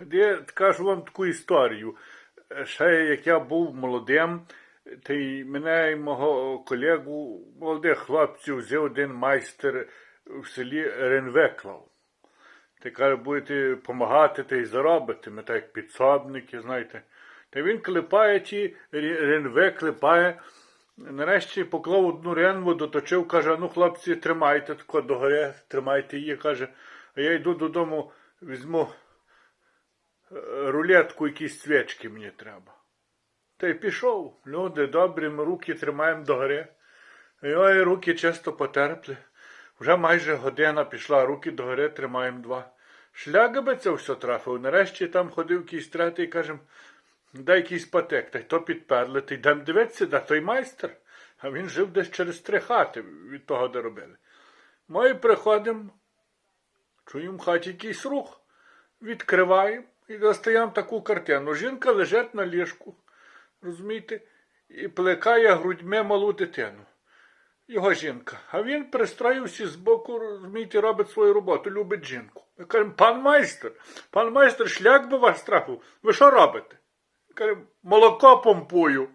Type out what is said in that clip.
Я скажу вам таку історію. Ще як я був молодим, то й мене і мого колегу, молодих хлопців, взяв один майстер в селі Ренвеклав. Ти каже, будете допомагати та й заробити. Ми так підсобники, знаєте. Та він клепає ті ренве, клепає. Нарешті поклав одну ренву, доточив, каже, ну хлопці, тримайте тако догори, тримайте її, каже, а я йду додому, візьму е, якісь свічки мені треба. Та й пішов. Люди добрі, ми руки тримаємо догори. Ой, руки чисто потерпли. Вже майже година пішла, руки догори тримаємо два. Шлях би це все трафив. Нарешті там ходив якийсь третій і кажем, дай якийсь патек, та й то підперли, та йдемо дивитися, де той майстер. А він жив десь через три хати від того, де робили. Ми приходимо, чуємо в хаті якийсь рух, відкриваємо і достаємо таку картину. Жінка лежить на ліжку, розумієте, і плекає грудьми малу дитину. Його жінка. А він пристроївся з боку, розумієте, робить свою роботу, любить жінку. Ми кажемо, пан майстер, пан майстер, шлях би вас трапив. Ви що робите? Каже, молоко помпую.